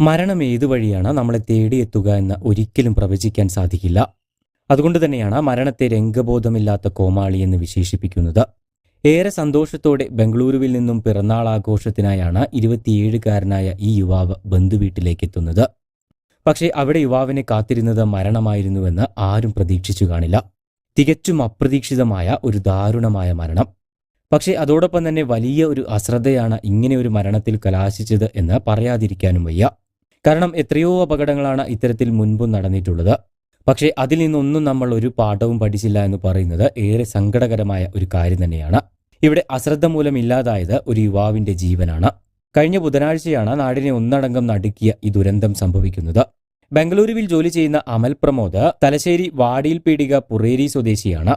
മരണം ഏതു വഴിയാണ് നമ്മളെ തേടിയെത്തുക എന്ന് ഒരിക്കലും പ്രവചിക്കാൻ സാധിക്കില്ല. അതുകൊണ്ട് തന്നെയാണ് മരണത്തെ രംഗബോധമില്ലാത്ത കോമാളി എന്ന് വിശേഷിപ്പിക്കുന്നത്. ഏറെ സന്തോഷത്തോടെ ബംഗളൂരുവിൽ നിന്നും പിറന്നാൾ ആഘോഷത്തിനായാണ് ഇരുപത്തിയേഴുകാരനായ ഈ യുവാവ് ബന്ധുവീട്ടിലേക്ക് എത്തുന്നത് പക്ഷേ അവിടെ യുവാവിനെ കാത്തിരുന്നത് മരണമായിരുന്നുവെന്ന് ആരും പ്രതീക്ഷിച്ചു കാണില്ല. തികച്ചും അപ്രതീക്ഷിതമായ ഒരു ദാരുണമായ മരണം. പക്ഷേ അതോടൊപ്പം തന്നെ വലിയ ഒരു അശ്രദ്ധയാണ് ഇങ്ങനെ ഒരു മരണത്തിൽ കലാശിച്ചത് എന്ന് പറയാതിരിക്കാനും വയ്യ. കാരണം എത്രയോ അപകടങ്ങളാണ് ഇത്തരത്തിൽ മുൻപും നടന്നിട്ടുള്ളത്. പക്ഷേ അതിൽ നിന്നൊന്നും നമ്മൾ ഒരു പാഠവും പഠിച്ചില്ല എന്ന് പറയുന്നത് ഏറെ സങ്കടകരമായ ഒരു കാര്യം തന്നെയാണ്. ഇവിടെ അശ്രദ്ധ മൂലം ഇല്ലാതായത് ഒരു യുവാവിന്റെ ജീവനാണ്. കഴിഞ്ഞ ബുധനാഴ്ചയാണ് നാടിനെ ഒന്നടങ്കം നടുക്കിയ ഈ ദുരന്തം സംഭവിക്കുന്നത്. ബംഗളൂരുവിൽ ജോലി ചെയ്യുന്ന അമൽ പ്രമോദ് തലശ്ശേരി വാടിയിൽ പീടിക പുറേരി സ്വദേശിയാണ്.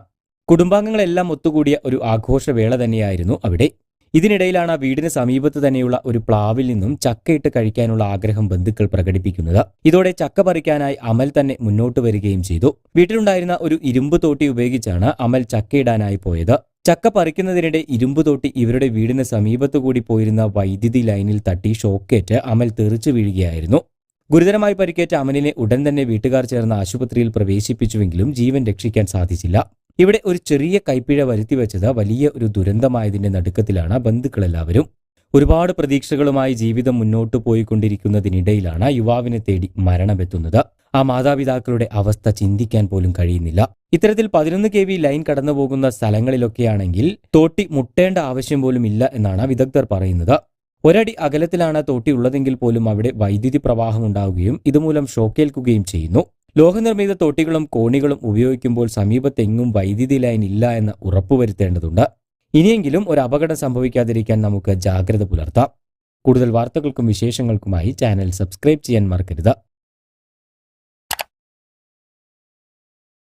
കുടുംബാംഗങ്ങളെല്ലാം ഒത്തുകൂടിയ ഒരു ആഘോഷവേള തന്നെയായിരുന്നു അവിടെ. ഇതിനിടയിലാണ് വീടിന് സമീപത്ത് തന്നെയുള്ള ഒരു പ്ലാവിൽ നിന്നും ചക്കയിട്ട് കഴിക്കാനുള്ള ആഗ്രഹം ബന്ധുക്കൾ പ്രകടിപ്പിക്കുന്നത്. ഇതോടെ ചക്ക പറിക്കാനായി അമൽ തന്നെ മുന്നോട്ട് വരികയും ചെയ്തു. വീട്ടിലുണ്ടായിരുന്ന ഒരു ഇരുമ്പ് തോട്ടി ഉപയോഗിച്ചാണ് അമൽ ചക്കയിടാനായി പോയത്. ചക്ക പറിക്കുന്നതിനിടെ ഇരുമ്പ് തോട്ടി ഇവരുടെ വീടിന് സമീപത്തു കൂടി പോയിരുന്ന വൈദ്യുതി ലൈനിൽ തട്ടി ഷോക്കേറ്റ് അമൽ തെറിച്ചു വീഴുകയായിരുന്നു. ഗുരുതരമായി പരിക്കേറ്റ അമലിനെ ഉടൻ തന്നെ വീട്ടുകാർ ചേർന്ന് ആശുപത്രിയിൽ പ്രവേശിപ്പിച്ചുവെങ്കിലും ജീവൻ രക്ഷിക്കാൻ സാധിച്ചില്ല. ഇവിടെ ഒരു ചെറിയ കൈപ്പിഴ വരുത്തി വെച്ചത് വലിയ ഒരു ദുരന്തമായതിന്റെ നടുക്കത്തിലാണ് ബന്ധുക്കളെല്ലാവരും. ഒരുപാട് പ്രതീക്ഷകളുമായി ജീവിതം മുന്നോട്ടു പോയിക്കൊണ്ടിരിക്കുന്നതിനിടയിലാണ് യുവാവിനെ തേടി മരണമെത്തുന്നത്. ആ മാതാപിതാക്കളുടെ അവസ്ഥ ചിന്തിക്കാൻ പോലും കഴിയുന്നില്ല. ഇത്തരത്തിൽ പതിനൊന്ന് കെ വി ലൈൻ കടന്നു പോകുന്ന സ്ഥലങ്ങളിലൊക്കെയാണെങ്കിൽ തോട്ടി മുട്ടേണ്ട ആവശ്യം പോലും ഇല്ല എന്നാണ് വിദഗ്ധർ പറയുന്നത്. ഒരടി അകലത്തിലാണ് തോട്ടി ഉള്ളതെങ്കിൽ പോലും അവിടെ വൈദ്യുതി പ്രവാഹം ഉണ്ടാവുകയും ഇതുമൂലം ഷോക്കേൽക്കുകയും ചെയ്യുന്നു. ലോഹനിർമ്മിത തോട്ടികളും കോണികളും ഉപയോഗിക്കുമ്പോൾ സമീപത്തെങ്ങും വൈദ്യുതി ലൈൻ ഇല്ല എന്ന് ഉറപ്പുവരുത്തേണ്ടതുണ്ട് ഇനിയെങ്കിലും ഒരു അപകടം സംഭവിക്കാതിരിക്കാൻ നമുക്ക് ജാഗ്രത പുലർത്താം. കൂടുതൽ വാർത്തകൾക്കും വിശേഷങ്ങൾക്കുമായി ചാനൽ സബ്സ്ക്രൈബ് ചെയ്യാൻ മറക്കരുത്.